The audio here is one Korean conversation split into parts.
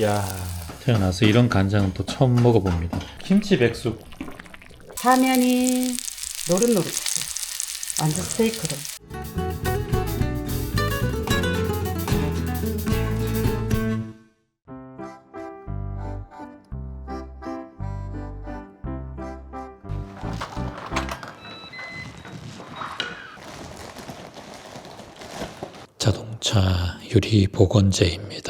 야 태어나서 이런 간장은 또 처음 먹어봅니다. 김치 백숙. 사면이 노릇노릇해요. 완전 스테이크로. 자동차 유리 복원제입니다.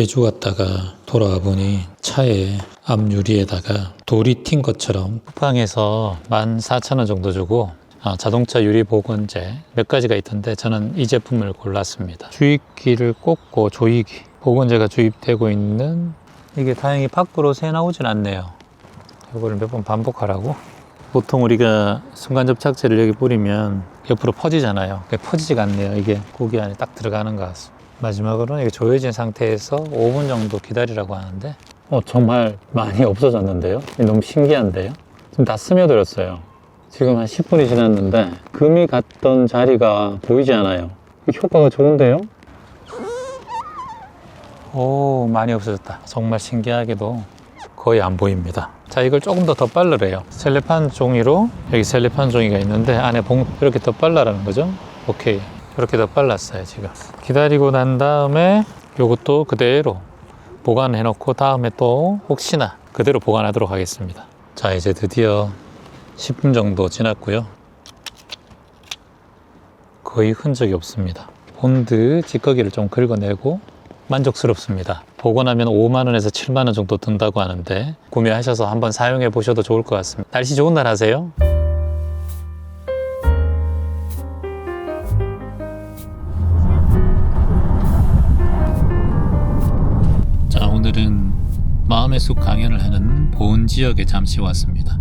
제주 갔다가 돌아와 보니 차에 앞 유리에다가 돌이 튄 것처럼 쿠팡에서 14,000원 정도 주고 아, 자동차 유리 복원제 몇 가지가 있던데 저는 이 제품을 골랐습니다. 주입기를 꽂고 조이기 복원제가 주입되고 있는 이게 다행히 밖으로 새 나오진 않네요. 이거를 몇 번 반복하라고 보통 우리가 순간 접착제를 여기 뿌리면 옆으로 퍼지잖아요. 퍼지지가 않네요. 이게 고기 안에 딱 들어가는 것 같습니다. 마지막으로는 이게 조여진 상태에서 5분 정도 기다리라고 하는데 어, 정말 많이 없어졌는데요? 너무 신기한데요? 지금 다 스며들었어요. 지금 한 10분이 지났는데 금이 갔던 자리가 보이지 않아요. 이 효과가 좋은데요? 오, 많이 없어졌다. 정말 신기하게도 거의 안 보입니다. 자, 이걸 조금 더 덧발르래요. 셀레판 종이로 여기 셀레판 종이가 있는데 안에 봉 이렇게 덧발라라는 거죠. 오케이. 이렇게 덧발랐어요, 지금. 기다리고 난 다음에 요것도 그대로 보관해 놓고 다음에 또 혹시나 그대로 보관하도록 하겠습니다. 자, 이제 드디어 10분 정도 지났고요. 거의 흔적이 없습니다. 본드 찌꺼기를 좀 긁어내고 만족스럽습니다. 보고 나면 5만 원에서 7만 원 정도 든다고 하는데 구매하셔서 한번 사용해 보셔도 좋을 것 같습니다. 날씨 좋은 날 하세요. 오늘은 마음의 숲 강연을 하는 보은 지역에 잠시 왔습니다.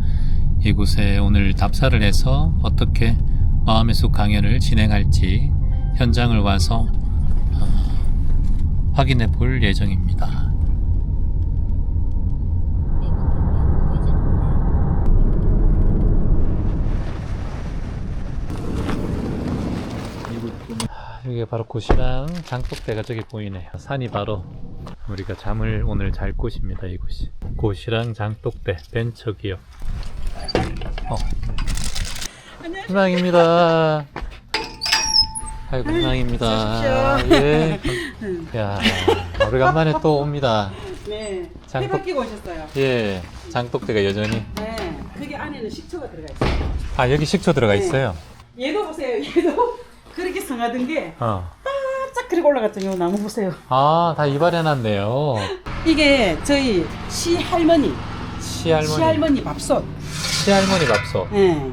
이곳에 오늘 답사를 해서 어떻게 마음의 숲 강연을 진행할지 현장을 와서 어, 확인해 볼 예정입니다. 아, 여기가 바로 고시랑 장독대가 저기 보이네요. 산이 바로 우리가 잠을 오늘 잘 곳입니다. 이곳이 고시랑 장독대 벤처 기업. 어. 희망입니다. 아이고 희망입니다. 예. 야 오래간만에 또 옵니다. 네. 장독- 해바 끼고 오셨어요. 예. 장독대가 여전히. 네. 그게 안에는 식초가 들어가 있어요. 아 여기 식초 들어가 네. 있어요. 얘도 보세요. 얘도 그렇게 성하던 게 어. 그리고 올라갔던 요 나무 보세요. 아 다 이발해놨네요. 이게 저희 시할머니, 시할머니. 시할머니 밥솥. 시할머니 밥솥. 네.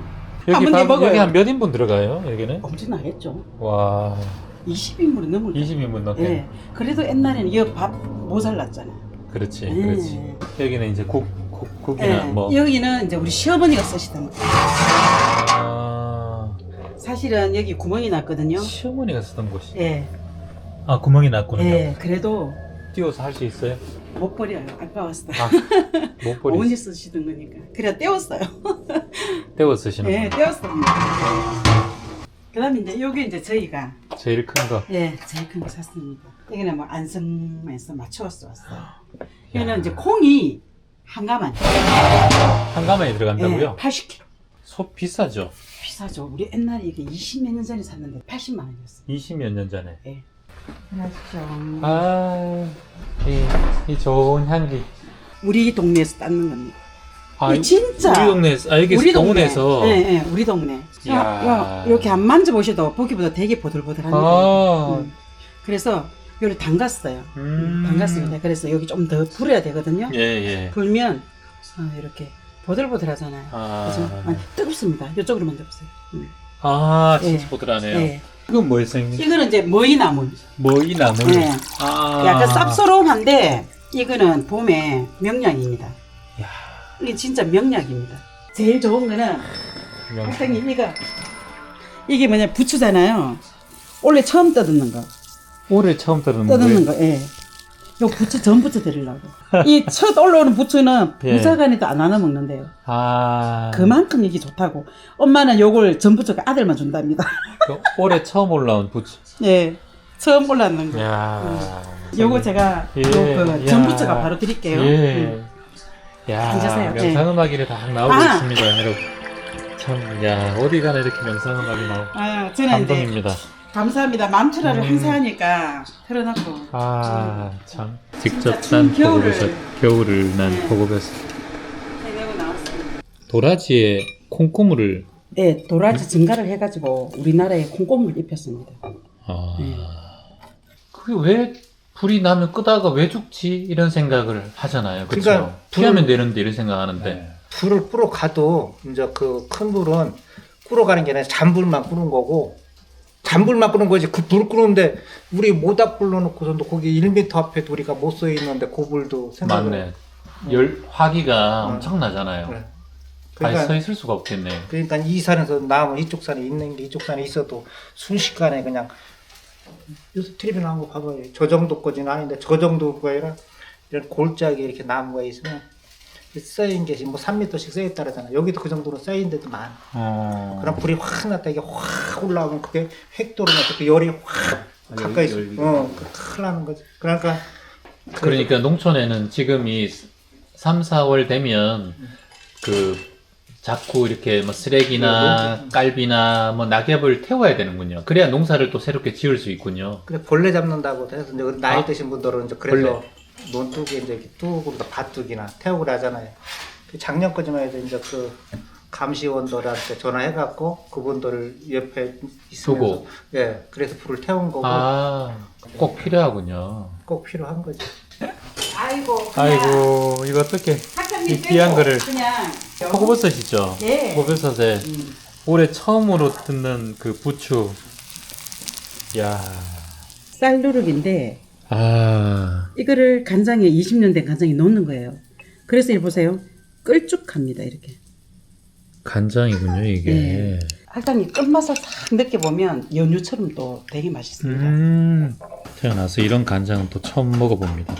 여기 한번 밥, 내먹어요. 여기 한 몇 인분 들어가요? 여기는? 엄청나겠죠. 와 20인분이 넘을 거예요. 20인분 넘게. 네. 그래도 옛날에는 이거 밥 모자랐잖아요. 그렇지, 네. 그렇지. 여기는 이제 국, 국 국이나 네. 뭐. 여기는 이제 우리 시어머니가 쓰시던 거. 아, 사실은 여기 구멍이 났거든요. 시어머니가 쓰던 곳이. 예. 아 구멍이 났군요. 예. 그래도 띄워서 할 수 있어요? 못 버려요. 아까웠어. 아, 못 버리. 어머니 쓰시던 거니까. 그래 떼웠어요. 떼워 쓰시는 예, 거. 떼웠습니다. 그다음에 이제 여기 이제 저희가 제일 큰 거. 예 제일 큰 거 샀습니다. 여기는 뭐 안성에서 맞춰서 왔어요. 여기는 이제 콩이 한 가만 한 가마에 들어간다고요? 예, 80kg. 소 비싸죠? 비싸죠. 우리 옛날에 이게 20몇 년 전에 샀는데 80만 원이었어요. 20몇 년 전에. 예. 안녕하십시오. 아, 이, 이 좋은 향기. 우리 동네에서 땄는 겁니다. 아, 이 진짜. 우리 동네에서, 아, 여기 동네에서. 예, 예, 우리 동네. 야, 야, 이렇게 안 만져보셔도 보기보다 되게 보들보들합니다. 아, 음. 그래서 여기 담갔어요. 음. 담갔습니다. 그래서 여기 좀 더 불어야 되거든요. 예, 예. 불면 어, 이렇게 보들보들하잖아요. 아, 그래서 아, 뜨겁습니다. 이쪽으로 만져보세요. 음. 아 진짜 예. 보드라네요. 예. 이건 뭐였어요? 형님? 이거는 이제 머이나물. 뭐이 나물? 예. 아, 약간 쌉싸름한데 이거는 봄에 명량입니다. 야, 이게 진짜 명약입니다. 제일 좋은 거는 명- 학생님 이거 이게 뭐냐 부추잖아요. 원래 처음 떠드는 거. 올해 처음 들었는 떠드는 거 예 요? 거. 예. 요 부추 전 부추 드리려고. 이 첫 올라오는 부추는 예. 부사관에도 안 나눠 먹는데요. 아, 그만큼 이게 좋다고. 엄마는 요걸 전 부추가 아들만 준답니다. 그 올해 처음 올라온 부츠. 예. 처음 올랐는 거. 야, 요거 제가 예, 요그 야. 전부처가 바로 드릴게요. 예. 음. 야, 앉으세요. 네. 명상음악이 다 나오고 아. 있습니다, 여러분. 참, 야, 어디 가나 이렇게 명상음악이 나오고. 아, 저는 이제 감동입니다. 감사합니다. 맘틀어를 음. 행사하니까 틀어놓고. 아, 참. 직접 추운 겨울을- 보고버섯, 겨울을 난 네. 보고버섯. 해내고 나왔습니다. 도라지에 콩고물을, 네, 도라지 증가를 해가지고 우리나라에 콩고물 입혔습니다. 아. 네. 그게 왜 불이 나면 끄다가 왜 죽지? 이런 생각을 하잖아요. 그렇죠? 그러니까 피하면 되는데 이런 생각하는데. 네. 불을 뿌러 가도 이제 그 큰 불은 꾸러 가는 게 아니라 잔불만 끄는 거고 잔불만 끄는 거지 그 불 끄는데 우리 모닥 불 넣어놓고서도 거기 1m 앞에도 우리가 못 서 있는데 그 불도 생각을 맞네. 열, 화기가 음. 엄청나잖아요. 네. 가히 서 그러니까, 있을 수가 없겠네. 그러니까 이 산에서 나오면 이쪽 산에 있는 게 이쪽 산에 있어도 순식간에 그냥 요새 텔레비 나온 거 봐봐요. 저 정도까지는 아닌데 저 정도가 아니라 이런 골짜기 이렇게 나무가 있으면 쌓인 게 지금 뭐 3m씩 쌓여 있다잖아. 여기도 그 정도로 쌓인 데도 많아. 어. 그럼 불이 확 났다 이게 확 올라오면 그게 획도로면서 그 열이 확 아, 가까이 열- 열기가. 어, 그 큰일 나는 거지. 그러니까 그러니까 농촌에는 지금 이 3, 4월 되면 그 자꾸 이렇게 뭐 쓰레기나 깔비나 뭐 낙엽을 태워야 되는군요. 그래야 농사를 또 새롭게 지을 수 있군요. 그래 벌레 잡는다고 해서 이제 그 나이 아. 드신 분들은 이제 그래서 논둑에 이제 이렇게 뚝으로 밭둑이나 태우고 하잖아요. 그 작년까지만 해도 이제 그 감시원들한테 전화해갖고 그분들을 옆에 있으면서 두고. 예 그래서 불을 태운 거고 아, 꼭 필요하군요. 꼭 필요한 거지. 아이고, 아이고, 이거 어떻게 학장님 이 귀한 빼고 거를 그냥 표고버섯이죠? 예. 표고버섯에 음. 올해 처음으로 듣는 그 부추. 야, 쌀누룩인데 아, 이거를 간장에 20년 된 간장에 넣는 거예요. 그래서 이 보세요. 끌쭉합니다 이렇게. 간장이군요 이게. 네. 할당이 끝맛을 싹 느껴보면 연유처럼 또 되게 맛있습니다. 음, 태어나서 이런 간장은 또 처음 먹어봅니다.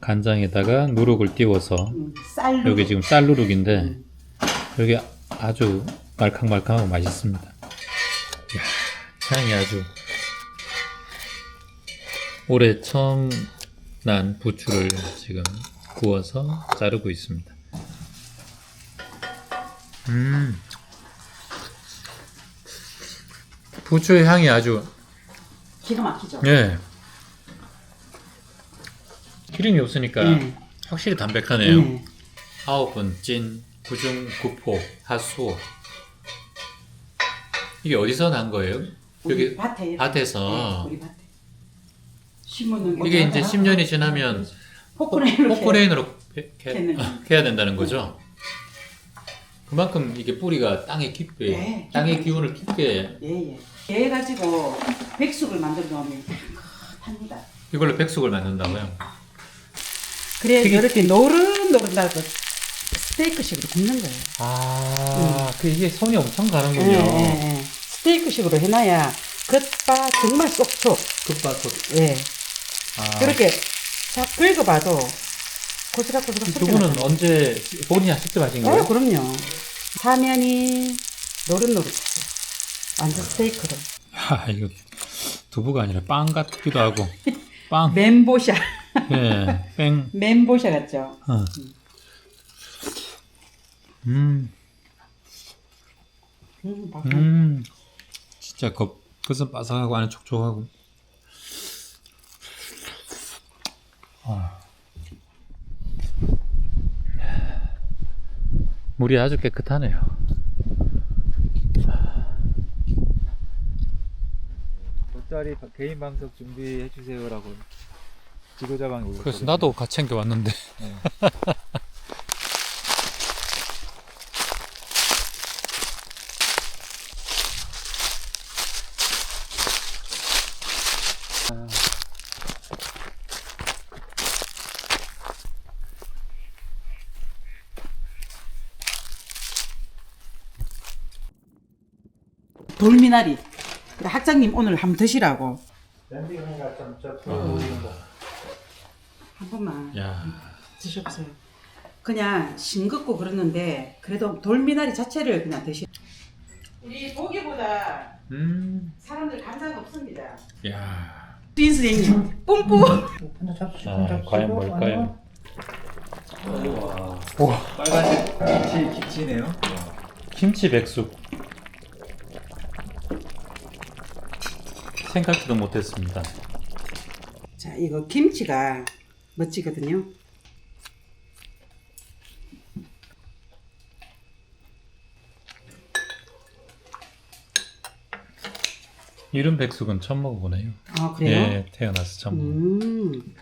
간장에다가 누룩을 띄워서 음, 쌀 누룩. 여기 지금 쌀 누룩인데 음. 여기 아주 말캉말캉하고 맛있습니다. 이야, 향이 아주 올해 처음 난 부추를 지금 구워서 자르고 있습니다. 음, 부추의 향이 아주 기가 막히죠. 예. 기름이 없으니까 네. 확실히 담백하네요. 네. 아홉은 찐, 구중, 구포, 하수. 이게 어디서 난 거예요? 우리 여기 밭에 밭에서. 네, 우리 밭에 심는 이게 이제 10년이 지나면 포크레인으로 포크레인으로 캐- 캐- 캐는 아, 캐야 된다는 거죠. 그만큼 이게 뿌리가 땅에 깊게, 네, 땅의 깊게. 기운을 깊게 예예. 얘 가지고 백숙을 만들어 놓으면 합니다. 이걸로 백숙을 만든다고요. 그래 되게- 이렇게 노릇노릇하고 스테이크식으로 굽는 거예요. 아, 그 이게 손이 엄청 예, 가는군요. 예, 예. 스테이크식으로 해놔야 겉바 정말 쏙쏙. 끝바속. 예. 아, 그렇게 싹 긁어봐도 고스락고스락 두 분은 언제 본인이 직접 하신 거예요? 어, 그럼요. 사면이 노릇노릇하죠. 완전 스테이크로. 야, 이거 두부가 아니라 빵 같기도 하고 빵. 멘보샤. 예, 뺑. 멘보샤 같죠? 어. 음, 음, 막 음, 진짜 겉 끝은 바삭하고 안에 촉촉하고. 아. 물이 아주 깨끗하네요. 돗자리 바- 개인 방석 준비해 주세요라고 지도자방에 올렸거든요. 그래서 나도 같이 챙겨 왔는데. 돌미나리. 그래, 학장님 오늘 한번 드시라고. 랜딩이가 좀저. 한 번만 야, 드셔보세요. 그냥 싱겁고 그러는데 그래도 돌미나리 자체를 그냥 드시. 우리 보기보다 음, 사람들 감사가 없습니다. 야. 주인 선생님 뿜뿜. 혼자 잡수시고 아, 잡수시고 과연 뭘까요? 빨간색 김치 김치네요. 김치 백숙. 생각지도 못했습니다. 자, 이거 김치가 멋지거든요. 이런 백숙은 처음 먹어보네요. 아, 그래요? 예, 태어나서 처음. 먹어요. 음.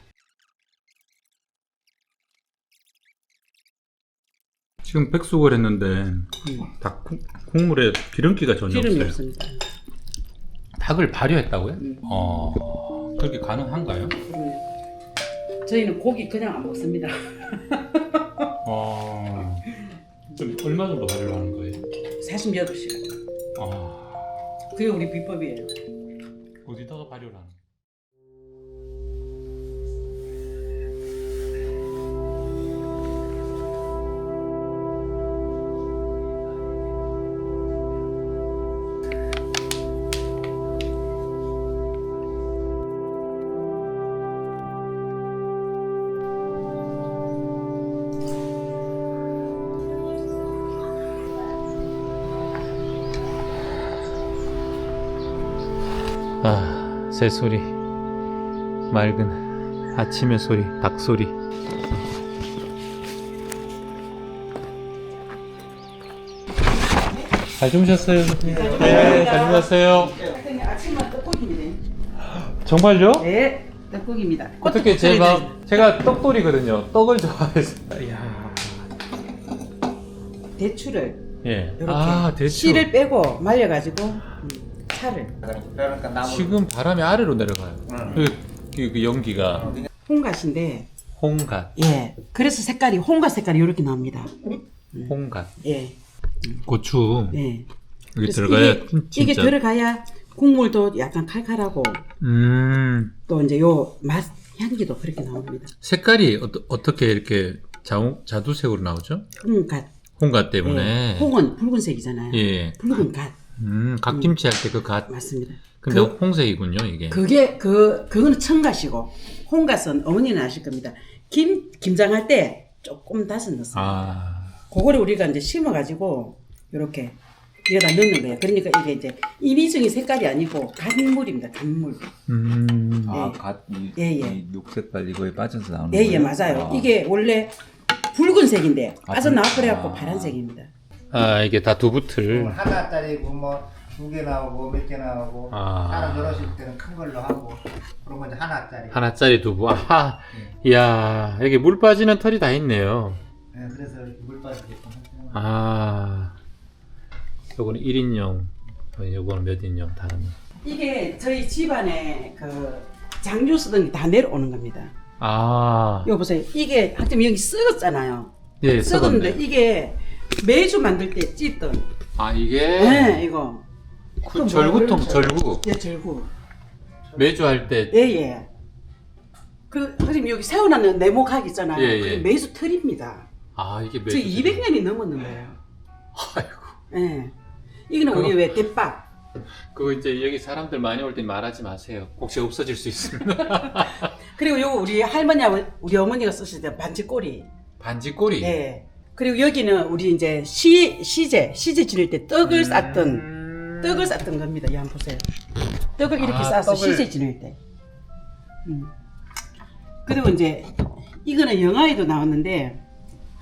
지금 백숙을 했는데 닭 국- 국물에 기름기가 전혀 기름이 없어요. 없습니다. 닭을 발효했다고요? 음. 어, 그렇게 가능한가요? 음. 저희는 고기 그냥 안 먹습니다. 어, 그럼 얼마 정도 발효를 하는 거예요? 48시간. 아, 그게 우리 비법이에요. 어디다가 발효를 하는? 아, 새소리, 맑은 아침의 소리, 닭소리. 잘 주무셨어요? 네, 잘 주무셨어요. 아침만 떡국입니다. 정말요? 네, 떡국입니다. 어떻게 제 마음, 제가 떡돌이거든요. 떡을 좋아해서. 이야. 대추를 예. 이렇게 아, 대추. 씨를 빼고 말려가지고 음, 차를 그러니까 나무 지금 바람이 아래로 내려가요. 응. 그, 그, 그 연기가 홍갓인데 홍갓, 예 그래서 색깔이 홍갓 색깔이 이렇게 나옵니다. 홍갓. 예, 고추 예. 여기 그래서 들어가야 이게, 진짜. 이게 들어가야 국물도 약간 칼칼하고 음. 또 이제 요 맛 향기도 그렇게 나옵니다. 색깔이 어, 어떻게 이렇게 자, 자두색으로 나오죠? 홍갓. 홍갓 때문에. 예. 홍은 붉은색이잖아요. 예. 붉은 갓 음, 갓김치 할 때 그 갓. 맞습니다. 근데 그- 홍색이군요, 이게. 그게 그 그거는 청갓이고 홍갓은 어머니는 아실 겁니다. 김 김장할 때 조금 다서 넣었어요. 아. 그거를 우리가 이제 심어가지고 이렇게 여기다 넣는 거예요. 그러니까 이게 이제 이미중의 색깔이 아니고 간물입니다. 간물. 음. 예. 아갓이 예, 예. 이 녹색깔 이거에 빠져서 나오는 예, 예, 거예요? 맞아요. 아. 이게 원래 붉은색인데 아, 빠져 나와 붉- 그래갖고 아. 파란색입니다. 아, 이게 다 두부틀. 하나짜리고 뭐 두 개 나오고 몇 개 나오고 아. 사람 여럿일 때는 큰 걸로 하고 그런 거 이제 하나짜리. 하나짜리 두부. 아하. 이야, 여기 물 빠지는 털이 다 있네요. 네, 그래서 이렇게 물 빠지게끔 하죠. 아. 요거는 1인용. 요거는 몇 인용 다른. 이게 저희 집안에 그 장류 쓰던 게 다 내려오는 겁니다. 아. 이거 보세요. 이게 하여튼 여기 썩었잖아요. 예, 썩었는데 썩었네. 이게 매주 만들 때 찢던. 아, 이게 네, 이거. 그 절구통 절구. 예, 절구. 매주 할 때 예, 예. 그, 선생님 여기 세워놨는 네모각 있잖아요. 예, 예. 그게 매주 틀입니다. 아, 이게 저 매주 200년이 넘었는 거예요. 아이고. 예. 이거는 우리 그거- 왜 대박. 그거 이제 여기 사람들 많이 올 때 말하지 마세요. 혹시 없어질 수 있습니다. 그리고 요거 우리 할머니, 우리 어머니가 쓰실 때 반지 꼬리. 반지 꼬리. 예. 그리고 여기는 우리 이제 시, 시제, 시제 지낼 때 떡을 쌌던, 음. 떡을 쌌던 겁니다. 이 한번 보세요. 떡을 이렇게 아, 싸서 떡을. 시제 지낼 때. 음. 그리고 이제, 이거는 영화에도 나왔는데,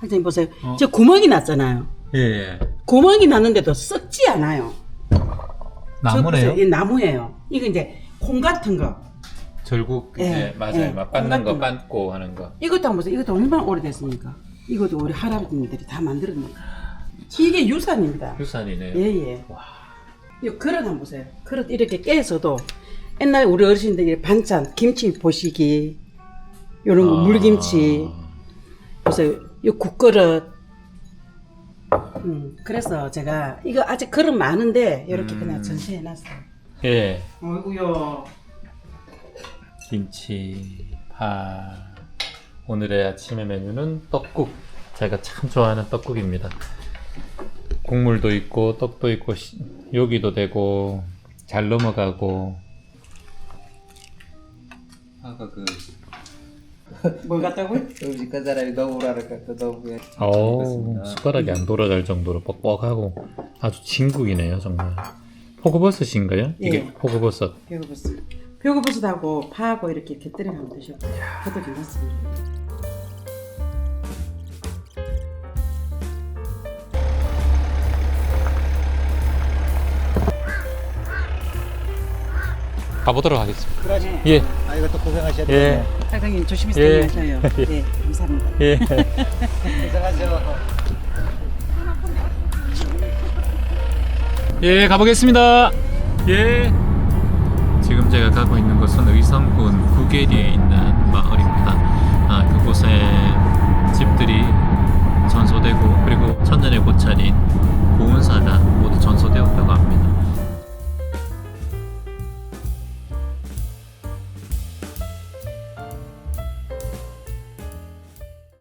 선생님 보세요. 어. 저 구멍이 났잖아요. 예, 예. 구멍이 났는데도 썩지 않아요. 저 나무네요. 보세요. 이 나무예요. 이거 이제 콩 같은 거. 절구. 예, 예, 맞아요. 예. 막 빻는 거, 빻고 하는 거. 이것도 한번 보세요. 이것도 얼마나 오래됐습니까? 이것도 우리 할아버지들이 다 만들었는 거. 이게 유산입니다. 유산이네요. 예, 예. 이 그릇 한번 보세요. 그릇 이렇게 깨서도 옛날에 우리 어르신들이 반찬, 김치 보시기, 요런 거, 아. 물김치. 보세요. 이 국그릇. 음, 그래서 제가 이거 아직 그릇 많은데 이렇게 음. 그냥 전시해 놨어요. 예. 어이구요. 김치, 파. 오늘의 아침의 메뉴는 떡국. 제가 참 좋아하는 떡국입니다. 국물도 있고 떡도 있고 시- 요기도 되고 잘 넘어가고 아까 그 뭘 같다고요? 음식 한 사람이 너무 오라니까 또 너무 그렇습니다. 숟가락이 안 돌아갈 정도로 뻑뻑하고 아주 진국이네요 정말. 포그버섯인가요? 이게 예. 포그버섯. 표고버섯. 표고버섯하고 파하고 이렇게 곁들여 한번 드셔도 그것도 괜찮습니다. 가보도록 하겠습니다. 그러지. 예. 아, 이것도 고생하셨네요. 예. 사장님 조심히 예. 다녀오셔요. 예. 네, 감사합니다. 예. 고생하세요. 예, 가보겠습니다. 예. 지금 제가 가고 있는 곳은 의성군 구계리에 있는 마을입니다. 아, 그곳에 집들이 전소되고 그리고 천년의 고찰인 고운사가